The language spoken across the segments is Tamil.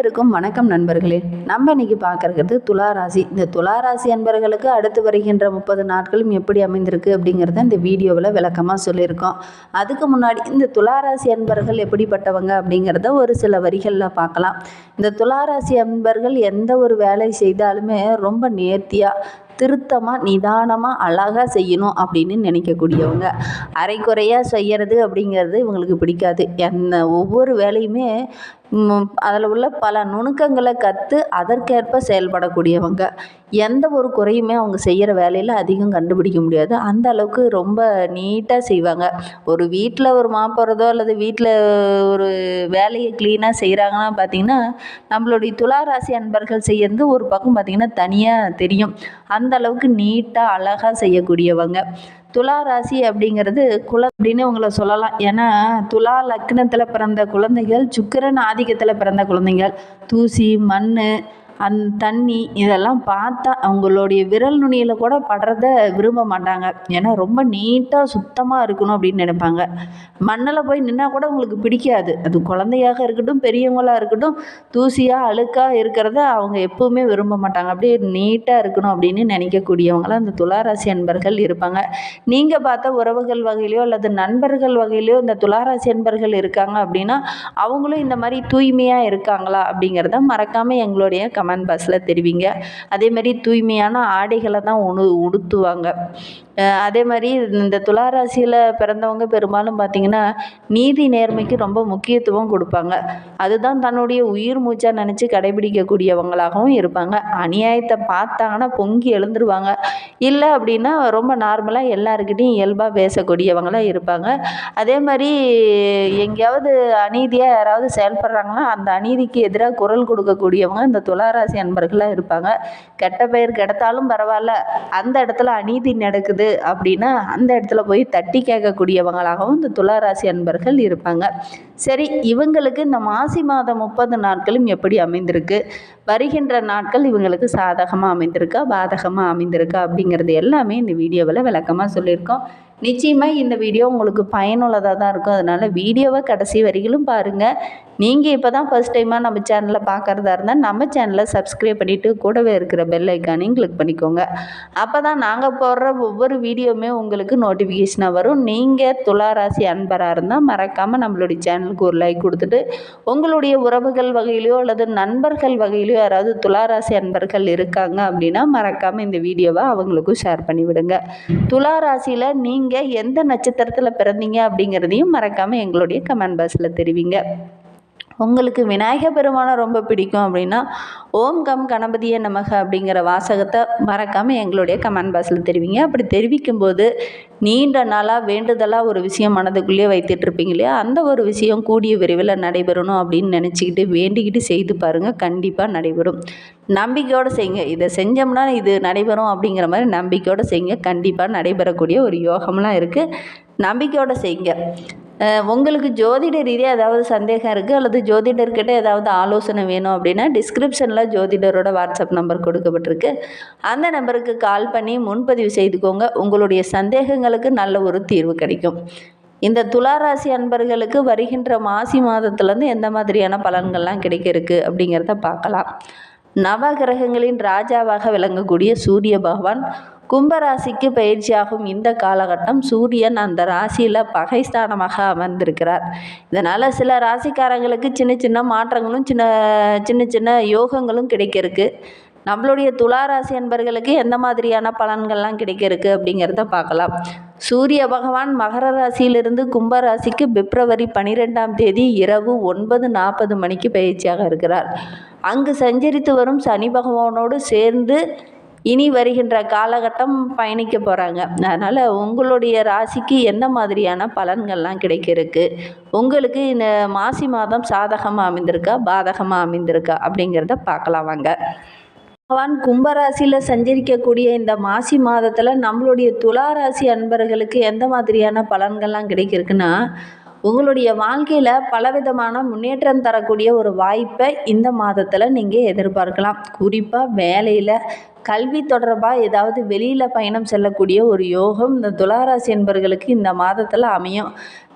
அனைவருக்கும் வணக்கம் நண்பர்களே. நம்ம இன்னைக்கு பார்க்கறது துளாராசி இந்த துளாராசி அன்பர்களுக்கு அடுத்து வருகின்ற முப்பது நாட்களும் எப்படி அமைந்திருக்கு அப்படிங்கிறத இந்த வீடியோவில் விளக்கமாக சொல்லியிருக்கோம். அதுக்கு முன்னாடி இந்த துளாராசி அன்பர்கள் எப்படிப்பட்டவங்க அப்படிங்கிறத ஒரு சில வரிகளில் பார்க்கலாம். இந்த துளாராசி அன்பர்கள் எந்த ஒரு வேலை செய்தாலுமே ரொம்ப நேர்த்தியாக திருத்தமாக நிதானமாக அழகாக செய்யணும் அப்படின்னு நினைக்கக்கூடியவங்க. அரைக்குறையாக செய்கிறது அப்படிங்கிறது இவங்களுக்கு பிடிக்காது. என்ன ஒவ்வொரு வேலையுமே அதில் உள்ள பல நுணுக்கங்களை கற்று அதற்கேற்ப செயல்படக்கூடியவங்க. எந்த ஒரு குறையுமே அவங்க செய்கிற வேலையில் அதிகம் கண்டுபிடிக்க முடியாது. அந்த அளவுக்கு ரொம்ப நீட்டாக செய்வாங்க. ஒரு வீட்டில் ஒரு மாப்புறதோ அல்லது வீட்டில் ஒரு வேலையை க்ளீனாக செய்கிறாங்கன்னா பார்த்திங்கன்னா நம்மளுடைய துளாராசி அன்பர்கள் செய்யறது ஒரு பக்கம் பார்த்திங்கன்னா தனியாக தெரியும். அந்த அளவுக்கு நீட்டாக அழகாக செய்யக்கூடியவங்க. துலா ராசி அப்படிங்கிறது குல அப்படின்னு உங்களை சொல்லலாம். ஏன்னா துலா லக்னத்தில் பிறந்த குழந்தைகள் சுக்கிரன் ஆதிக்கத்தில் பிறந்த குழந்தைகள். தூசி மண் அந் தண்ணி இதெல்லாம் பார்த்தா அவங்களுடைய விரல் நுனியில் கூட படுறத விரும்ப மாட்டாங்க. ஏன்னா ரொம்ப நீட்டாக சுத்தமாக இருக்கணும் அப்படின்னு நினைப்பாங்க. மண்ணில் போய் நின்னால் கூட அவங்களுக்கு பிடிக்காது. அது குழந்தையாக இருக்கட்டும் பெரியவங்களாக இருக்கட்டும் தூசியாக அழுக்காக இருக்கிறத அவங்க எப்போவுமே விரும்ப மாட்டாங்க. அப்படியே நீட்டாக இருக்கணும் அப்படின்னு நினைக்கக்கூடியவங்களாம் அந்த துளாராசி அன்பர்கள் இருப்பாங்க. நீங்கள் பார்த்த உறவுகள் வகையிலையோ அல்லது நண்பர்கள் வகையிலையோ இந்த துளாராசி அன்பர்கள் இருக்காங்க அப்படின்னா அவங்களும் இந்த மாதிரி தூய்மையாக இருக்காங்களா அப்படிங்கிறத மறக்காமல் எங்களுடைய கமெண்ட் பாக்ஸில் தெரிவிங்க. அதேமாதிரி தூய்மையான ஆடைகளை தான் உணு உடுத்துவாங்க. அதே மாதிரி இந்த துளாராசியில் பிறந்தவங்க பெரும்பாலும் பார்த்திங்கன்னா நீதி நேர்மைக்கு ரொம்ப முக்கியத்துவம் கொடுப்பாங்க. அதுதான் தன்னுடைய உயிர் மூச்சாக நினச்சி கடைபிடிக்கக்கூடியவங்களாகவும் இருப்பாங்க. அநியாயத்தை பார்த்தாங்கன்னா பொங்கி எழுந்துருவாங்க. இல்லை அப்படின்னா ரொம்ப நார்மலாக எல்லாருக்கிட்டையும் இயல்பாக பேசக்கூடியவங்களாக இருப்பாங்க. அதே மாதிரி எங்கேயாவது அநீதியாக யாராவது செயல்படுறாங்கன்னா அந்த அநீதிக்கு எதிராக குரல் கொடுக்கக்கூடியவங்க இந்த துளாராசி அன்பர்களாக இருப்பாங்க. கெட்ட பெயர் கெடுத்தாலும் பரவாயில்ல. அந்த இடத்துல அநீதி நடக்குது அப்படின்னா அந்த இடத்துல போய் தட்டி கேட்கக்கூடியவங்களாகவும் இந்த துளாராசி அன்பர்கள் இருப்பாங்க. சரி இவங்களுக்கு இந்த மாசி மாதம் முப்பது நாட்களும் எப்படி அமைந்திருக்கு? வருகின்ற நாட்கள் இவங்களுக்கு சாதகமாக அமைந்திருக்கா? பாதகமாக அமைந்திருக்கா? அப்படிங்கிறது எல்லாமே இந்த வீடியோவில் விளக்கமாக சொல்லியிருக்கோம். நிச்சயமாக இந்த வீடியோ உங்களுக்கு பயனுள்ளதாக தான் இருக்கும். அதனால் வீடியோவை கடைசி வரிகளும் பாருங்கள் நீங்கள் இப்போ தான் ஃபஸ்ட் டைமாக நம்ம சேனலை பார்க்குறதா இருந்தால் நம்ம சேனலை சப்ஸ்கிரைப் பண்ணிவிட்டு கூடவே இருக்கிற பெல் ஐக்கானையும் கிளிக் பண்ணிக்கோங்க. அப்போ தான் நாங்கள் போடுற ஒவ்வொரு வீடியோவுமே உங்களுக்கு நோட்டிஃபிகேஷனாக வரும். நீங்கள் துளாராசி அன்பராக இருந்தால் மறக்காமல் நம்மளுடைய சேனலுக்கு ஒரு லைக் கொடுத்துட்டு உங்களுடைய உறவுகள் வகையிலையோ அல்லது நண்பர்கள் வகையிலையோ யாராவது துளாராசி அன்பர்கள் இருக்காங்க அப்படின்னா மறக்காமல் இந்த வீடியோவை அவங்களுக்கும் ஷேர் பண்ணிவிடுங்க. துளாராசியில் நீங்கள் எந்த நட்சத்திரத்தில் பிறந்தீங்க அப்படிங்கிறதையும் மறக்காமல் எங்களுடைய கமெண்ட் பாக்ஸில் தெரிவிங்க. உங்களுக்கு விநாயக பெருமானை ரொம்ப பிடிக்கும் அப்படின்னா ஓம் கம் கணபதிய நமக அப்படிங்கிற வாசகத்தை மறக்காமல் எங்களுடைய கமெண்ட் பாக்ஸில் தெரிவிங்க. அப்படி தெரிவிக்கும் போது நீண்ட நாளாக வேண்டுதலாக ஒரு விஷயம் மனதுக்குள்ளேயே வைத்துட்ருப்பீங்க இல்லையா? அந்த ஒரு விஷயம் கூடிய விரைவில் நடைபெறணும் அப்படின்னு நினச்சிக்கிட்டு வேண்டிக்கிட்டு செய்து பாருங்கள் கண்டிப்பாக நடைபெறும். நம்பிக்கையோடு செய்யுங்க. இதை செஞ்சோம்னா இது நடைபெறும் அப்படிங்கிற மாதிரி நம்பிக்கையோடு செய்யுங்க. கண்டிப்பாக நடைபெறக்கூடிய ஒரு யோகம்லாம் இருக்குது நம்பிக்கையோடு செய்யுங்க. உங்களுக்கு ஜோதிட ரீதியாக ஏதாவது சந்தேகம் இருக்குது அல்லது ஜோதிடர்கிட்ட ஏதாவது ஆலோசனை வேணும் அப்படின்னா டிஸ்கிரிப்ஷனில் ஜோதிடரோட வாட்ஸ்அப் நம்பர் கொடுக்கப்பட்டிருக்கு. அந்த நம்பருக்கு கால் பண்ணி முன்பதிவு செய்துக்கோங்க. உங்களுடைய சந்தேகங்களுக்கு நல்ல ஒரு தீர்வு கிடைக்கும். இந்த துளாராசி அன்பர்களுக்கு வருகின்ற மாசி மாதத்துலேருந்து எந்த மாதிரியான பலன்கள்லாம் கிடைக்க இருக்குது அப்படிங்கிறத பார்க்கலாம். நவகிரகங்களின் ராஜாவாக விளங்கக்கூடிய சூரிய பகவான் கும்பராசிக்கு பயிற்சியாகும் இந்த காலகட்டம் சூரியன் அந்த ராசியில் பகைஸ்தானமாக அமர்ந்திருக்கிறார். இதனால் சில ராசிக்காரங்களுக்கு சின்ன சின்ன மாற்றங்களும் சின்ன சின்ன சின்ன யோகங்களும் கிடைக்கிறதுக்கு நம்மளுடைய துளாராசி அன்பர்களுக்கு எந்த மாதிரியான பலன்கள்லாம் கிடைக்கிறதுக்கு அப்படிங்கிறத பார்க்கலாம். சூரிய பகவான் மகர ராசியிலிருந்து கும்பராசிக்கு பிப்ரவரி பனிரெண்டாம் தேதி இரவு ஒன்பது நாற்பது மணிக்கு பயிற்சியாக இருக்கிறார். அங்கு சஞ்சரித்து வரும் சனி பகவானோடு சேர்ந்து இனி வருகின்ற காலகட்டம் பயணிக்க போகிறாங்க அதனால் உங்களுடைய ராசிக்கு எந்த மாதிரியான பலன்கள்லாம் கிடைக்கிறதுக்கு உங்களுக்கு இந்த மாசி மாதம் சாதகமாக அமைந்திருக்கா பாதகமாக அமைந்திருக்கா அப்படிங்கிறத பார்க்கலாம் வாங்க. பகவான் கும்பராசியில் சஞ்சரிக்கக்கூடிய இந்த மாசி மாதத்தில் நம்மளுடைய துளாராசி அன்பர்களுக்கு எந்த மாதிரியான பலன்கள்லாம் கிடைக்கிருக்குன்னா உங்களுடைய வாழ்க்கையில் பலவிதமான முன்னேற்றம் தரக்கூடிய ஒரு வாய்ப்பை இந்த மாதத்தில் நீங்கள் எதிர்பார்க்கலாம். குறிப்பாக வேலையில் கல்வி தொடர்பாக ஏதாவது வெளியில் பயணம் செல்லக்கூடிய ஒரு யோகம் இந்த துளாராசி என்பர்களுக்கு இந்த மாதத்தில் அமையும்.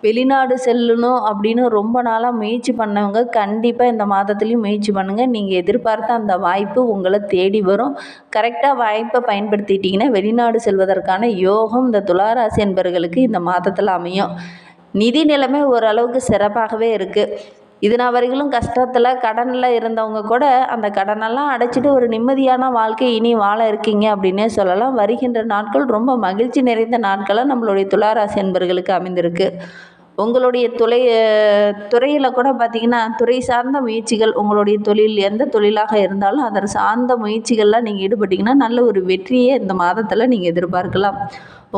வெளிநாடு செல்லணும் அப்படின்னு ரொம்ப நாளாக முயற்சி பண்ணவங்க கண்டிப்பாக இந்த மாதத்துலேயும் முயற்சி பண்ணுங்கள் நீங்கள் எதிர்பார்த்த அந்த வாய்ப்பு உங்களை தேடி வரும். கரெக்டாக வாய்ப்பை பயன்படுத்திட்டிங்கன்னா வெளிநாடு செல்வதற்கான யோகம் இந்த துளாராசி என்பவர்களுக்கு இந்த மாதத்தில் அமையும். நிதி நிலைமை ஓரளவுக்கு சிறப்பாகவே இருக்குது இதுனா நான் வரைக்கும் கஷ்டத்தில் கடனில் இருந்தவங்க கூட அந்த கடனெல்லாம் அடைச்சிட்டு ஒரு நிம்மதியான வாழ்க்கை இனி வாழ இருக்கீங்க அப்படின்னே சொல்லலாம். வருகின்ற நாட்கள் ரொம்ப மகிழ்ச்சி நிறைந்த நாட்களாக நம்மளுடைய துளாராசி என்பர்களுக்கு அமைந்திருக்கு. உங்களுடைய துளை துறையில் கூட பார்த்திங்கன்னா துறை சார்ந்த முயற்சிகள் உங்களுடைய தொழில் எந்த தொழிலாக இருந்தாலும் அதை சார்ந்த முயற்சிகள்லாம் நீங்கள் ஈடுபட்டிங்கன்னா நல்ல ஒரு வெற்றியை இந்த மாதத்தில் நீங்கள் எதிர்பார்க்கலாம்.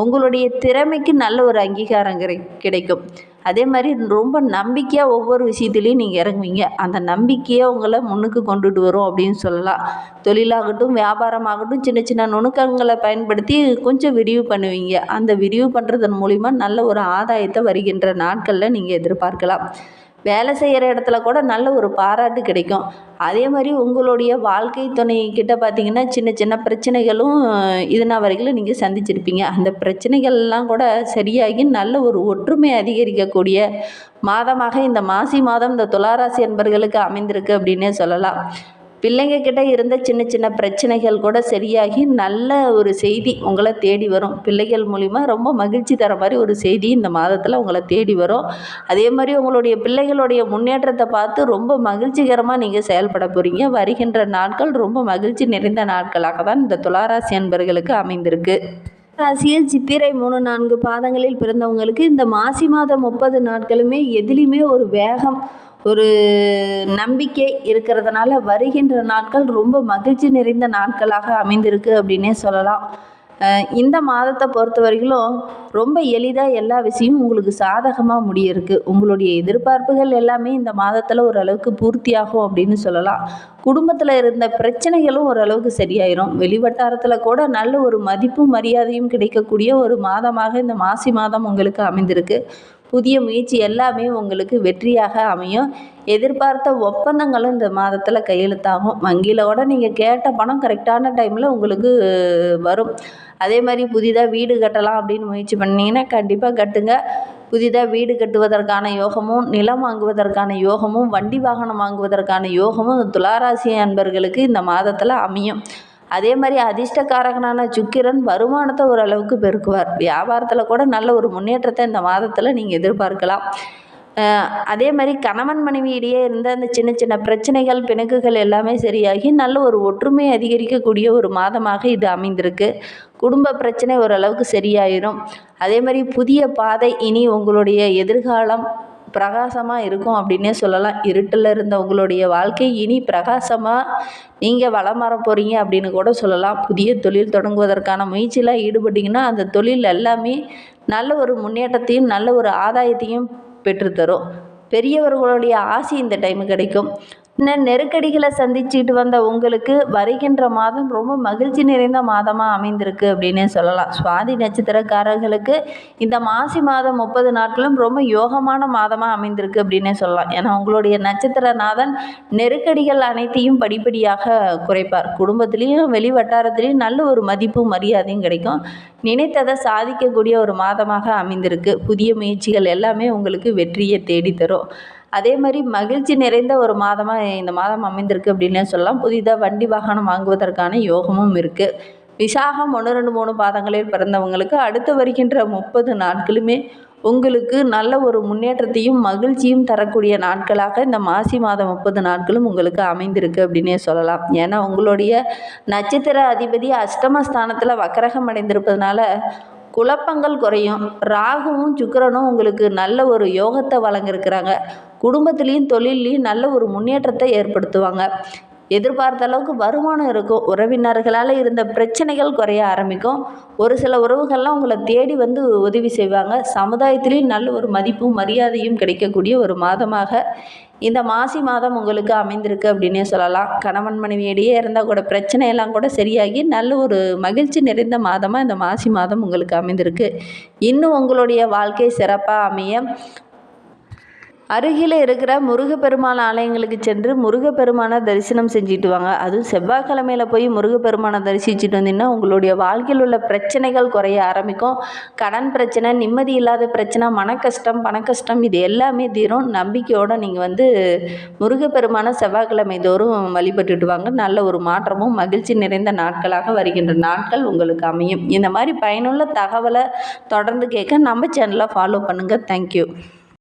உங்களுடைய திறமைக்கு நல்ல ஒரு அங்கீகாரம் கிடை கிடைக்கும். அதே மாதிரி ரொம்ப நம்பிக்கையாக ஒவ்வொரு விஷயத்துலையும் நீங்கள் இறங்குவீங்க. அந்த நம்பிக்கையை உங்களை முன்னுக்கு கொண்டுட்டு வரும் அப்படின்னு சொல்லலாம். தொழிலாகட்டும் வியாபாரமாகட்டும் சின்ன சின்ன நுணுக்கங்களை பயன்படுத்தி கொஞ்சம் விரிவு பண்ணுவீங்க. அந்த விரிவு பண்ணுறதன் மூலிமா நல்ல ஒரு ஆதாயத்தை வருகின்ற நாட்களில் நீங்கள் எதிர்பார்க்கலாம். வேலை செய்கிற இடத்துல கூட நல்ல ஒரு பாராட்டு கிடைக்கும். அதே மாதிரி உங்களுடைய வாழ்க்கை துணை கிட்ட பார்த்தீங்கன்னா சின்ன சின்ன பிரச்சனைகளும் இதுனா வரைக்கும் நீங்கள் சந்திச்சிருப்பீங்க. அந்த பிரச்சனைகள்லாம் கூட சரியாகி நல்ல ஒரு ஒற்றுமை அதிகரிக்கக்கூடிய மாதமாக இந்த மாசி மாதம் இந்த துளாராசி என்பர்களுக்கு அமைந்திருக்கு அப்படின்னே சொல்லலாம். பிள்ளைங்க கிட்ட இருந்த சின்ன சின்ன பிரச்சனைகள் கூட சரியாகி நல்ல ஒரு செய்தி உங்களை தேடி வரும். பிள்ளைகள் மூலிமா ரொம்ப மகிழ்ச்சி தர மாதிரி ஒரு செய்தி இந்த மாதத்தில் உங்களை தேடி வரும். அதே மாதிரி உங்களுடைய பிள்ளைகளுடைய முன்னேற்றத்தை பார்த்து ரொம்ப மகிழ்ச்சிகரமாக நீங்கள் செயல்பட போகிறீங்க வருகின்ற நாட்கள் ரொம்ப மகிழ்ச்சி நிறைந்த நாட்களாக தான் இந்த துளாராசி அன்பர்களுக்கு அமைந்திருக்கு. ராசியில் சித்திரை மூணு நான்கு பாதங்களில் பிறந்தவங்களுக்கு இந்த மாசி மாதம் முப்பது நாட்களுமே எதிலையுமே ஒரு வேகம் ஒரு நம்பிக்கை இருக்கிறதுனால வருகின்ற நாட்கள் ரொம்ப மகிழ்ச்சி நிறைந்த நாட்களாக அமைந்திருக்கு அப்படின்னே சொல்லலாம். இந்த மாதத்தை பொறுத்த வரைக்கும் ரொம்ப எளிதாக எல்லா விஷயமும் உங்களுக்கு சாதகமாக முடியிருக்கு. உங்களுடைய எதிர்பார்ப்புகள் எல்லாமே இந்த மாதத்தில் ஓரளவுக்கு பூர்த்தியாகும் அப்படின்னு சொல்லலாம். குடும்பத்தில் இருந்த பிரச்சனைகளும் ஓரளவுக்கு சரியாயிரும். வெளிவட்டாரத்தில் கூட நல்ல ஒரு மதிப்பும் மரியாதையும் கிடைக்கக்கூடிய ஒரு மாதமாக இந்த மாசி மாதம் உங்களுக்கு அமைந்திருக்கு. புதிய முயற்சி எல்லாமே உங்களுக்கு வெற்றியாக அமையும். எதிர்பார்த்த ஒப்பந்தங்களும் இந்த மாதத்தில் கையெழுத்தாகும். வங்கியில் கூட நீங்கள் கேட்ட பணம் கரெக்டான டைமில் உங்களுக்கு வரும். அதே மாதிரி புதிதாக வீடு கட்டலாம் அப்படின்னு முயற்சி பண்ணிங்கன்னா கண்டிப்பாக கட்டுங்க. புதிதாக வீடு கட்டுவதற்கான யோகமும் நிலம் வாங்குவதற்கான யோகமும் வண்டி வாகனம் வாங்குவதற்கான யோகமும் துளாராசி அன்பர்களுக்கு இந்த மாதத்தில் அமையும். அதே மாதிரி அதிர்ஷ்டக்காரகனான சுக்கிரன் வருமானத்தை ஓரளவுக்கு பெருக்குவார். வியாபாரத்தில் கூட நல்ல ஒரு முன்னேற்றத்தை இந்த மாதத்தில் நீங்கள் எதிர்பார்க்கலாம். அதே மாதிரி கணவன் மனைவி இடையே இருந்த அந்த சின்ன சின்ன பிரச்சனைகள் பிணக்குகள் எல்லாமே சரியாகி நல்ல ஒரு ஒற்றுமை அதிகரிக்கக்கூடிய ஒரு மாதமாக இது அமைந்திருக்கு. குடும்ப பிரச்சனை ஓரளவுக்கு சரியாயிரும். அதே மாதிரி புதிய பாதை இனி உங்களுடைய எதிர்காலம் பிரகாசமாக இருக்கும் அப்படின்னே சொல்லலாம். இருட்டில் இருந்த உங்களுடைய வாழ்க்கை இனி பிரகாசமாக நீங்கள் வளம் வர போகிறீங்க அப்படின்னு கூட சொல்லலாம். புதிய தொழில் தொடங்குவதற்கான முயற்சியில் ஈடுபட்டிங்கன்னா அந்த தொழில் எல்லாமே நல்ல ஒரு முன்னேற்றத்தையும் நல்ல ஒரு ஆதாயத்தையும் பெற்றுத்தரும். பெரியவர்களுடைய ஆசி இந்த டைம் கிடைக்கும். நெருக்கடிகளை சந்திச்சுட்டு வந்த உங்களுக்கு வருகின்ற மாதம் ரொம்ப மகிழ்ச்சி நிறைந்த மாதமாக அமைந்திருக்கு அப்படின்னே சொல்லலாம். சுவாதி நட்சத்திரக்காரர்களுக்கு இந்த மாசி மாதம் முப்பது நாட்களும் ரொம்ப யோகமான மாதமாக அமைந்திருக்கு அப்படின்னே சொல்லலாம். ஏன்னா உங்களுடைய நட்சத்திரநாதன் நெருக்கடிகள் அனைத்தையும் படிப்படியாக குறைப்பார். குடும்பத்துலேயும் வெளி வட்டாரத்துலேயும் நல்ல ஒரு மதிப்பும் மரியாதையும் கிடைக்கும். நினைத்ததை சாதிக்கக்கூடிய ஒரு மாதமாக அமைந்திருக்கு. புதிய முயற்சிகள் எல்லாமே உங்களுக்கு வெற்றியை தேடித்தரும். அதே மாதிரி மகிழ்ச்சி நிறைந்த ஒரு மாதமாக இந்த மாதம் அமைந்திருக்கு அப்படின்னே சொல்லலாம். புதிதாக வண்டி வாகனம் வாங்குவதற்கான யோகமும் இருக்குது விசாகம் ஒன்று ரெண்டு மூணு பாதங்களில் பிறந்தவங்களுக்கு அடுத்து வருகின்ற முப்பது நாட்களுமே உங்களுக்கு நல்ல ஒரு முன்னேற்றத்தையும் மகிழ்ச்சியும் தரக்கூடிய நாட்களாக இந்த மாசி மாதம் முப்பது நாட்களும் உங்களுக்கு அமைந்திருக்கு அப்படின்னே சொல்லலாம். ஏன்னா உங்களுடைய நட்சத்திர அதிபதி அஷ்டமஸ்தானத்தில் வக்கரகம் அடைந்திருப்பதனால குழப்பங்கள் குறையும். ராகுவும் சுக்கரனும் உங்களுக்கு நல்ல ஒரு யோகத்தை வழங்கியிருக்கிறாங்க. குடும்பத்துலேயும் தொழில்லையும் நல்ல ஒரு முன்னேற்றத்தை ஏற்படுத்துவாங்க. எதிர்பார்த்த அளவுக்கு வருமானம் இருக்கும். உறவினர்களால் இருந்த பிரச்சனைகள் குறைய ஆரம்பிக்கும். ஒரு சில உறவுகள்லாம் உங்களை தேடி வந்து உதவி செய்வாங்க. சமுதாயத்திலையும் நல்ல ஒரு மதிப்பும் மரியாதையும் கிடைக்கக்கூடிய ஒரு மாதமாக இந்த மாசி மாதம் உங்களுக்கு அமைந்திருக்கு அப்படின்னே சொல்லலாம். கணவன் மனைவியிடையே இருந்தால் கூட பிரச்சனையெல்லாம் கூட சரியாகி நல்ல ஒரு மகிழ்ச்சி நிறைந்த மாதமாக இந்த மாசி மாதம் உங்களுக்கு அமைந்திருக்கு. இன்னும் உங்களுடைய வாழ்க்கை சிறப்பாக அமைய அருகில் இருக்கிற முருகப்பெருமான் ஆலயங்களுக்கு சென்று முருகப்பெருமானை தரிசனம் செஞ்சுட்டு வாங்க. அதுவும் செவ்வாய்க்கிழமையில் போய் முருகப்பெருமானை தரிசிச்சுட்டு வந்தீங்கன்னா உங்களுடைய வாழ்க்கையில் உள்ள பிரச்சனைகள் குறைய ஆரம்பிக்கும். கடன் பிரச்சனை நிம்மதி இல்லாத பிரச்சனை மன கஷ்டம் பண கஷ்டம் இது எல்லாமே தீரும். நம்பிக்கையோடு நீங்கள் வந்து முருகப்பெருமானை செவ்வாய்க்கிழமை தோறும் வழிபட்டுட்டு வாங்க. நல்ல ஒரு மாற்றமும் மகிழ்ச்சி நிறைந்த நாட்களாக வருகின்ற நாட்கள் உங்களுக்கு அமையும். இந்த மாதிரி பயனுள்ள தகவலை தொடர்ந்து கேட்க நம்ம சேனலை ஃபாலோ பண்ணுங்கள் தேங்க்யூ